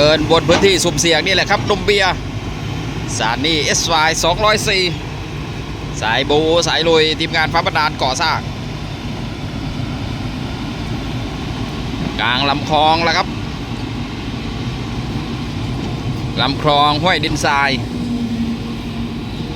ดินบนพื้นที่สุ่มเสี่ยงนี่แหละครับนมเบียร์สารนี่ SY 204 สายบูสายลุย ทีมงานฟ้าบันดาลก่อสร้าง กลางลำคลองแล้วครับลำคลองห้วยดินทราย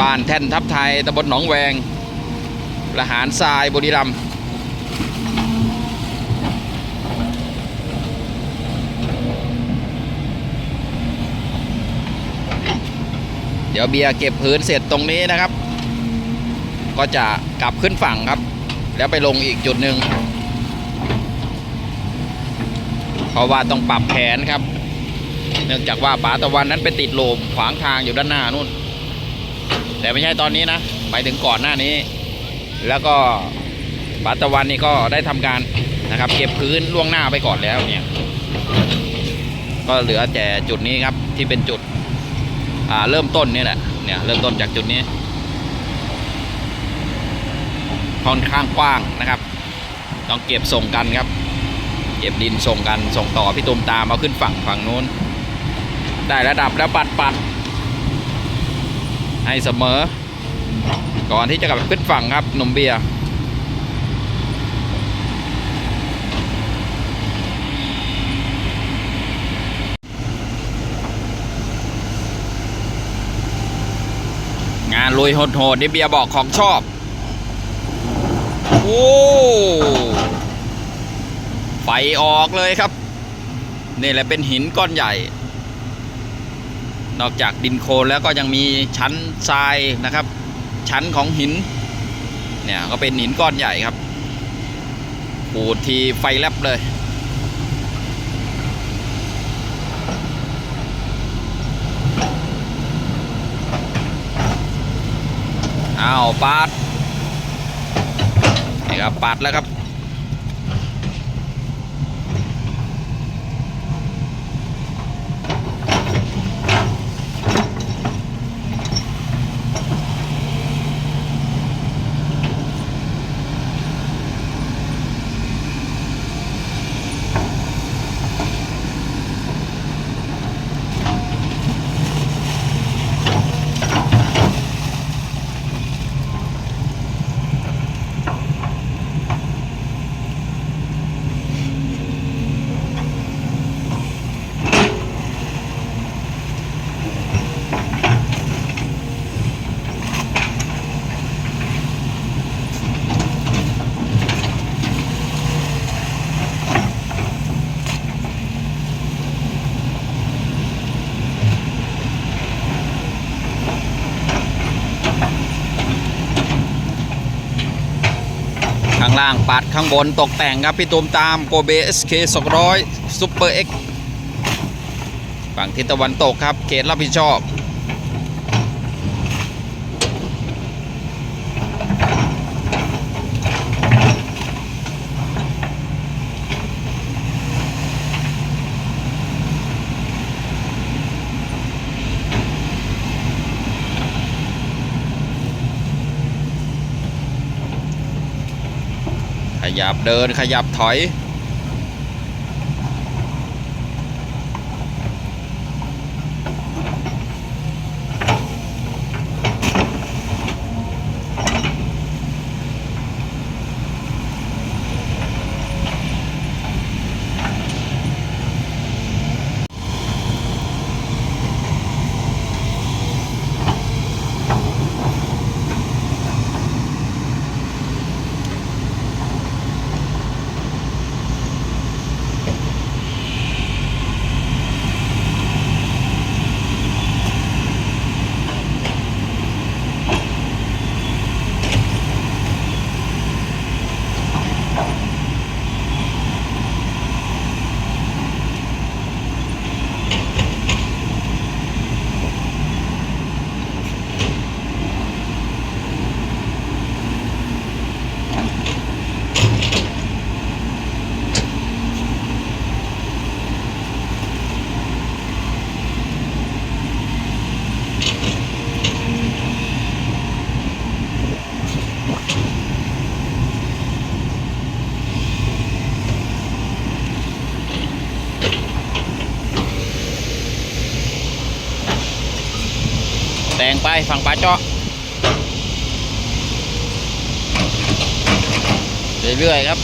บ้านแท่นทับไทยตำบลหนองแวงละหารทรายบุรีรัมย์ ดี๋ยวเบียร์เก็บพื้นเสร็จตรงนี้นะครับ ก็จะกลับขึ้นฝั่งครับ แล้วไปลงอีกจุดหนึ่งเพราะว่าต้องปรับแผนครับ เนื่องจากว่าป๋าตะวันนั้นไปติดโลมขวางทางอยู่ด้านหน้านู่น แต่ไม่ใช่ตอนนี้นะหมายถึงก่อนหน้านี้ แล้วก็ป๋าตะวันนี่ก็ได้ทำการนะครับ เก็บพื้นล่วงหน้าไปก่อนแล้วเนี่ย ก็เหลือแต่จุดนี้ครับที่เป็นจุด เริ่มต้นนี่แหละเนี่ยเริ่มต้นจากจุดนี้ค่อนข้างกว้างนะครับ ต้องเก็บส่งกันครับ เก็บดินส่งกันส่งต่อพี่ตูมตามเอาขึ้นฝั่งฝั่งนู้น ได้ระดับแล้วปัดปัดให้เสมอ ก่อนที่จะกลับขึ้นฝั่งครับนมเบียร์าลุยโหดๆนี่เบียร์บอกของชอบ โอ้ ไฟออกเลยครับ นี่แหละเป็นหินก้อนใหญ่ นอกจากดินโคลนแล้วก็ยังมีชั้นทรายนะครับ ชั้นของหิน เนี่ยก็เป็นหินก้อนใหญ่ครับขูดทีไฟแลบเลย อ้าวปาดนี่ครับปาดแล้วครับ ล่างปัดข้างบนตกแต่งครับ พี่ตูมตามโกเบสเคสองร้อยซูเปอร์เอ็กฝั่งทิศตะวันตกครับเขตรับผิดชอบ ยับเดินขยับถอย ฝั่งปลาเจาะเรื่อยๆครับ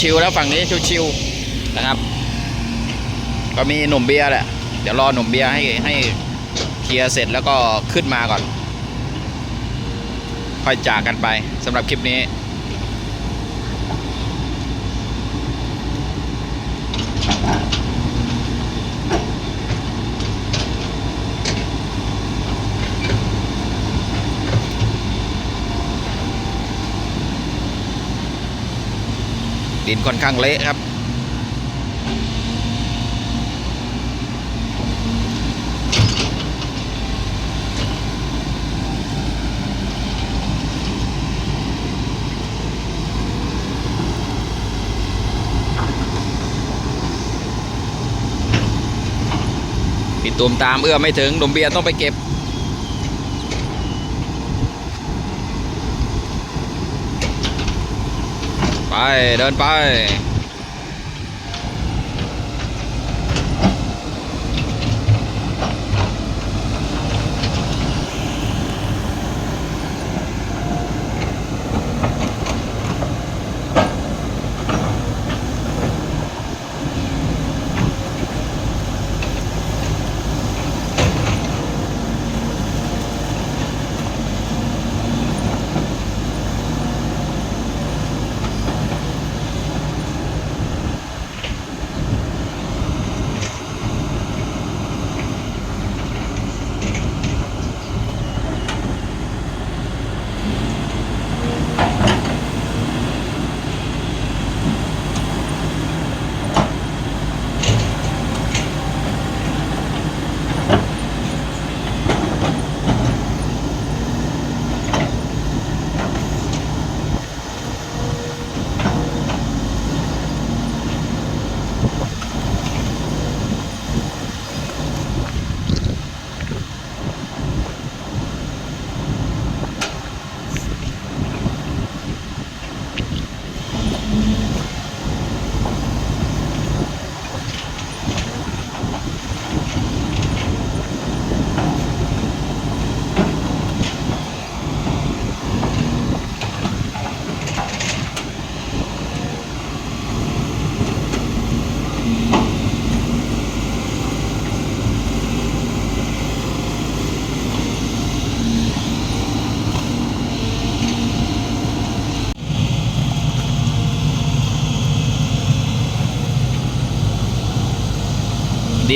ชิวๆแล้วฝั่งนี้ชิวๆนะครับ ก็มีหนุ่มเบียร์แหละเดี๋ยวรอหนุ่มเบียร์ให้ให้เคลียร์เสร็จแล้วก็ขึ้นมาก่อน ค่อยจากกันไปสำหรับคลิปนี้ ดินค่อนข้างเละครับ ปิดตูมตามเอื้อไม่ถึงหนุ่มเบียร์ต้องไปเก็บ ไป เดินไป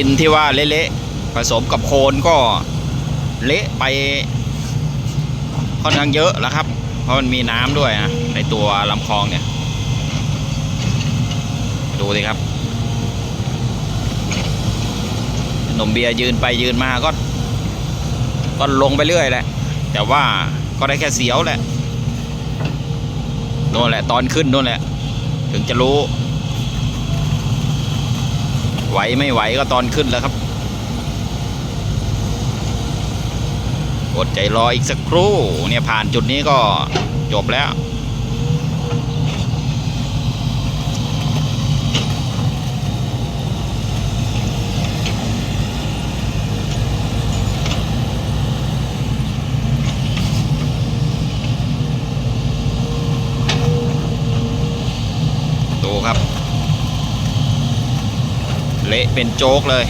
ดินที่ว่าเละๆผสมกับโคลนก็เละไปค่อนข้างเยอะแล้วครับ เพราะมันมีน้ำด้วยนะในตัวลำคลองเนี่ย ดูสิครับหนุ่มเบียร์ยืนไปยืนมาก็ก็ลงไปเรื่อยแหละ แต่ว่าก็ได้แค่เสียวแหละโน่นแหละตอนขึ้นโน่นแหละ ถึงจะรู้ ไหวไม่ไหวก็ตอนขึ้นแล้วครับอดใจรออีกสักครู่ เนี่ยผ่านจุดนี้ก็จบแล้วะเป็นโจ๊กเลย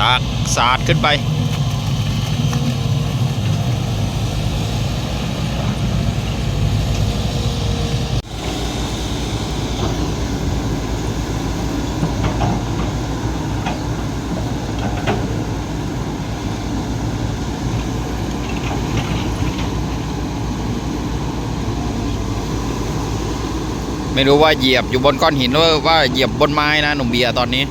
ตากสาดขึ้นไป ไม่รู้ว่าเหยียบอยู่บนก้อนหินหรือว่าเหยียบบนไม้นะหนุ่มเบียร์ตอนนี้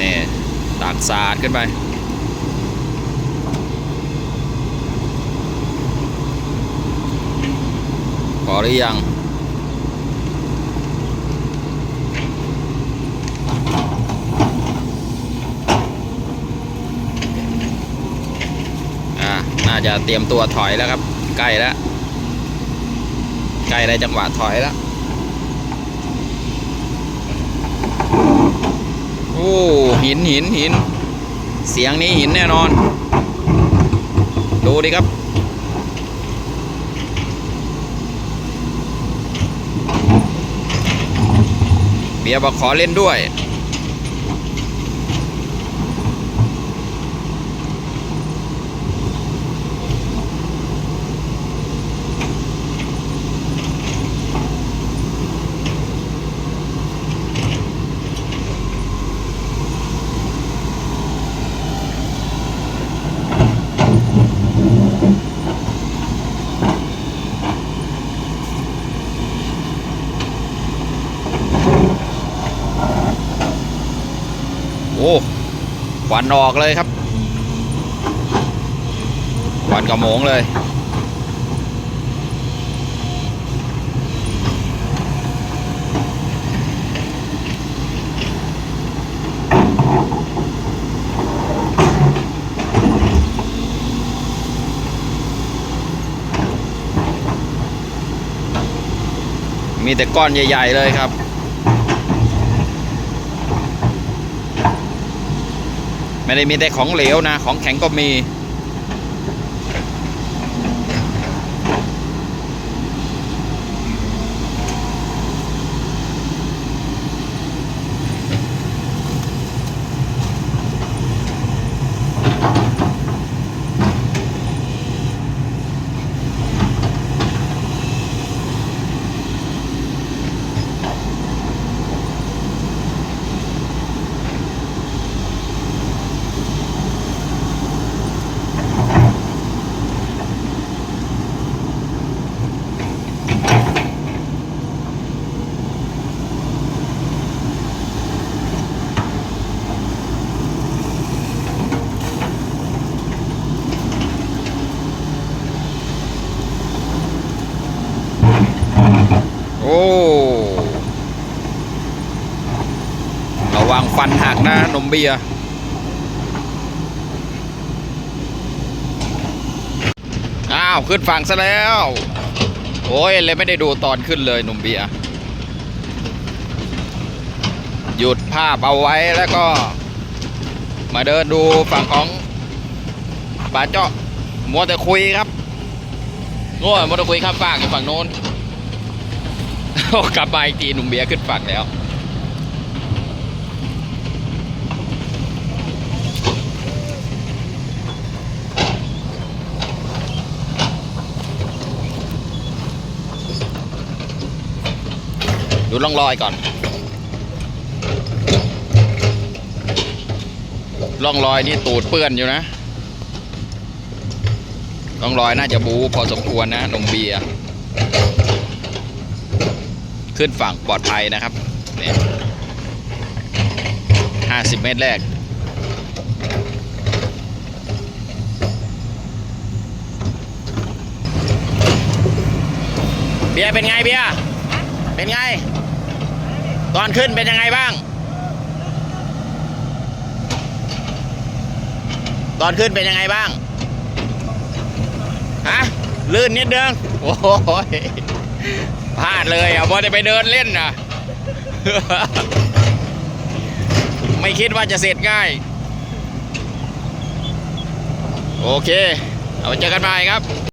นี่ตากสาดขึ้นไป พอหรือยัง พ จะเตรียมตัวถอยแล้วครับ ใกล้แล้ว ใกล้ได้จังหวะถอยแล้ว โอ้หินหินหิน เสียงนี้หินแน่นอน ดูดิครับเบียร์บอกขอเล่นด้วย โอ้ค วันออกเลยครับควันกระโมงเลยมีแต่ก้อนใหญ่ ๆ เลยครับ ไม่ได้มีแต่ของเหลวนะ ของแข็งก็มี โอ้ ระวังฟั นหักนะนมเบียร์อ้าว ขึ้นฝั่งซะแล้ว โอ้ยเลยไม่ได้ดูตอนขึ้นเลยนมเบียร์หยุดภาพเอาไว้แล้วก็ มาเดินดูฝั่งของป่าเจาะมัวแต่คุยครับโง่มัวแต่คุยข้ามฟากอยู่ฝั่งโน้นกลับมาอีกทีหนุ่มเบียร์ขึ้นฝั่งแล้ว ดูล่องรอยก่อนล่องรอยนี่ตูดเปื้อนอยู่นะล่องรอยน่าจะบูพอสมควรนะนมเบียร์ขึ้นฝั่งปลอดภัยนะครับเนี่ยห้าสิบเมตรแรก เบียร์เป็นไงเบียร์เป็นไง ตอนขึ้นเป็นยังไงบ้าง ตอนขึ้นเป็นยังไงบ้าง ฮะ ลื่นนิดนึงโอ้โหพลาดเลยอะพอได้ไปเดินเล่นน่ะ ไม่คิดว่าจะเสร็จง่าย โอเค เอาไว้เจอกันใหม่ครับ